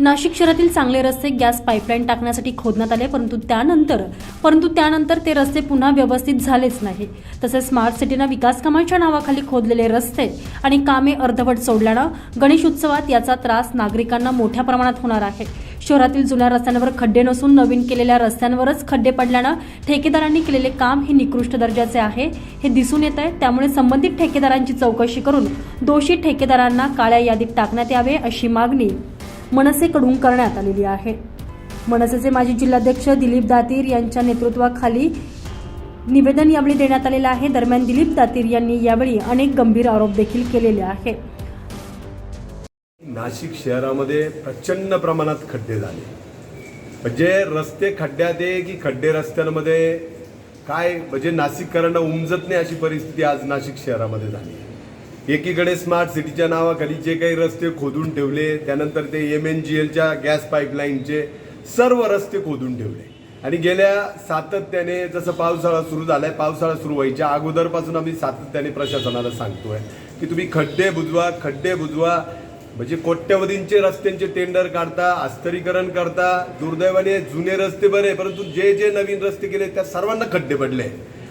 नाशिक शहरातील चांगले रस्ते गॅस पाईपलाईन टाकण्यासाठी खोदण्यात आले परंतु त्यानंतर परंतु त्यानंतर ते रस्ते पुन्हा व्यवस्थित झालेच नाही. तसेच स्मार्ट सिटीनं विकास कामांच्या नावाखाली खोदलेले रस्ते आणि कामे अर्धवट सोडल्यानं गणेश उत्सवात याचा त्रास नागरिकांना मोठ्या प्रमाणात होणार आहे. शहरातील जुन्या रस्त्यांवर खड्डे नसून नवीन केलेल्या रस्त्यांवरच खड्डे पडल्यानं ठेकेदारांनी केलेले काम हे निकृष्ट दर्जाचे आहे हे दिसून येत आहे. त्यामुळे संबंधित ठेकेदारांची चौकशी करून दोषी ठेकेदारांना काळ्या यादीत टाकण्यात यावे अशी मागणी मनसेकडून करण्यात आलेली आहे. मनसेचे माजी जिल्हाध्यक्ष दिलीप दातीर यांच्या नेतृत्वाखाली निवेदन यावेळी देण्यात आलेलं आहे. दरम्यान दिलीप दातीर यांनी यावेळी अनेक गंभीर आरोप देखील केलेले आहे. नाशिक शहरामध्ये प्रचंड प्रमाणात खड्डे झाले. म्हणजे रस्ते खड्ड्यात आहे की खड्डे रस्त्यांमध्ये? काय? म्हणजे नाशिककरांना उमजत नाही अशी परिस्थिती आज नाशिक शहरामध्ये झाली आहे. एकीकडे स्मार्ट सिटीच्या नावाखाली जे काही रस्ते खोदून ठेवले त्यानंतर ते एम एन जी एलच्या गॅस पाईपलाईनचे सर्व रस्ते खोदून ठेवले. आणि गेल्या सातत्याने जसं पावसाळा सुरू झालाय पावसाळा सुरू व्हायच्या अगोदरपासून आम्ही सातत्याने प्रशासनाला सांगतोय की तुम्ही खड्डे बुजवा खड्डे बुजवा म्हणजे कोट्यवधींचे रस्त्यांचे टेंडर काढता अस्तरीकरण करता दुर्दैवाने जुने रस्ते बरे परंतु जे जे नवीन रस्ते केले त्या सर्वांना खड्डे पडले.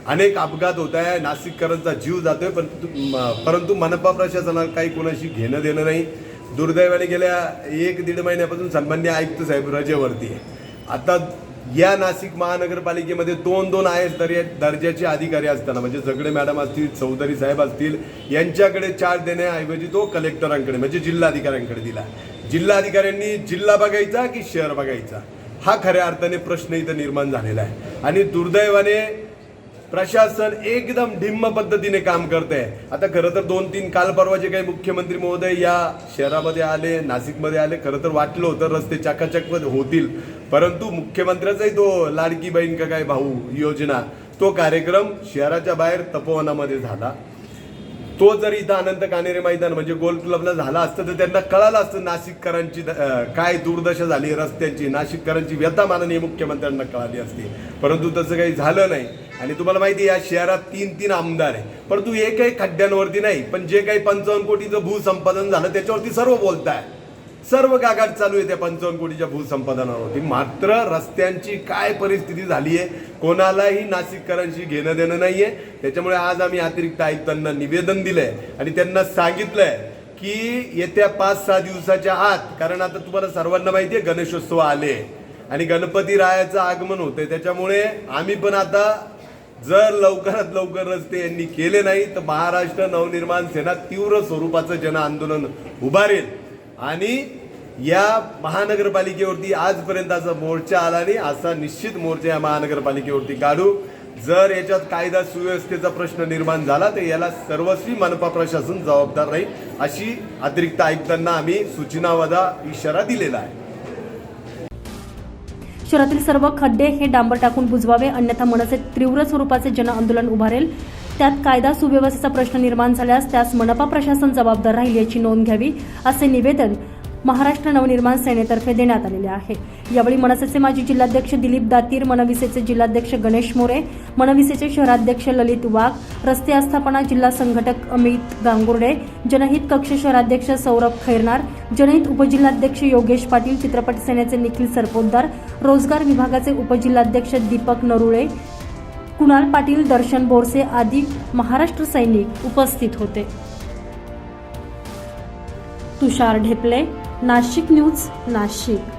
अनेक अपघात होत आहे. नाशिककरांचा जीव जातोय परंतु परंतु मनपा प्रशासनाला काही कोणाशी घेणं देणं नाही. दुर्दैवाने गेल्या एक दीड महिन्यापासून सन्मान्य आयुक्त साहेब रजेवरती आहे. आता या नाशिक महानगरपालिकेमध्ये दोन दोन आय एस दर्जाचे अधिकारी असताना म्हणजे जगडे मॅडम असतील चौधरी साहेब असतील यांच्याकडे चार्ज देण्याऐवजी तो कलेक्टरांकडे म्हणजे जिल्हाधिकाऱ्यांकडे दिला. जिल्हाधिकाऱ्यांनी जिल्हा बघायचा की शहर बघायचा? हा खऱ्या अर्थाने प्रश्न इथं निर्माण झालेला आहे. आणि दुर्दैवाने प्रशासन एकदम ढिम्म पद्धतीने काम करत आहे आता खरं तर दोन तीन काल परवा जे काही मुख्यमंत्री महोदय या शहरामध्ये आले नाशिकमध्ये आले खरं तर वाटलं होतं रस्ते चाकाचक होतील. परंतु मुख्यमंत्र्याचाही तो लाडकी बहीण का काय भाऊ योजना तो कार्यक्रम शहराच्या बाहेर तपोवनामध्ये झाला. तो जर इथं अनंत कानेरे मैदान म्हणजे गोल क्लबला झाला असतं तर त्यांना कळालं असतं नाशिककरांची काय दुर्दशा झाली रस्त्यांची नाशिककरांची व्यथा माननीय मुख्यमंत्र्यांना कळाली असती. परंतु तसं काही झालं नाही. आणि तुम्हाला माहिती आहे, या शहरात तीन तीन आमदार आहे. परंतु एकही खड्ड्यांवरती नाही पण जे काही पंचावन्न कोटीचं भूसंपादन झालं त्याच्यावरती सर्व बोलताय. सर्व गागाट चालू आहे त्या पंचावन्न कोटीच्या भूसंपादनावरती. मात्र रस्त्यांची काय परिस्थिती झाली आहे कोणालाही नाशिककरांशी घेणं देणं नाहीये. त्याच्यामुळे आज आम्ही अतिरिक्त आयुक्तांना निवेदन दिलंय आणि त्यांना सांगितलंय की येत्या पाच सहा दिवसाच्या आत कारण आता तुम्हाला सर्वांना माहिती आहे गणेशोत्सव आले आणि गणपती रायाचं आगमन होतंय. त्याच्यामुळे आम्ही पण आता जर लवकरात लवकर रस्ते यांनी केले नाही तर महाराष्ट्र नवनिर्माण सेना तीव्र स्वरूपाचं जन आंदोलन उभारेल. आणि या महानगरपालिकेवरती आजपर्यंत असा मोर्चा आला नाही असा निश्चित मोर्चा या महानगरपालिकेवरती काढू. जर याच्यात कायदा सुव्यवस्थेचा प्रश्न निर्माण झाला तर याला सर्वस्वी मनपा प्रशासन जबाबदार राहील अशी अतिरिक्त आयुक्तांना आम्ही सूचनावादा इशारा दिलेला आहे. शहरातील सर्व खड्डे हे डांबर टाकून बुजवावे अन्यथा मनसे तीव्र स्वरूपाचे जन आंदोलन उभारेल. त्यात कायदा सुव्यवस्थेचा प्रश्न निर्माण झाल्यास त्यास मनपा प्रशासन जबाबदार राहील याची नोंद घ्यावी असे निवेदन महाराष्ट्र नवनिर्माण सेनेतर्फे देण्यात आलेले आहे. यावेळी मनसेचे माजी जिल्हाध्यक्ष दिलीप दातीर मनविसेचे जिल्हाध्यक्ष गणेश मोरे मनविसेचे शहराध्यक्ष ललित वाघ रस्ते आस्थापना जिल्हा संघटक अमित गांगुर्डे जनहित कक्ष शहराध्यक्ष सौरभ खैरनार जनहित उपजिल्हाध्यक्ष योगेश पाटील चित्रपट सेनेचे निखिल सरपोतदार रोजगार विभागाचे उपजिल्हाध्यक्ष दीपक नरुळे कुणाल पाटील दर्शन बोरसे आदी महाराष्ट्र सैनिक उपस्थित होते. तुषार ढेपले नाशिक न्यूज नाशिक.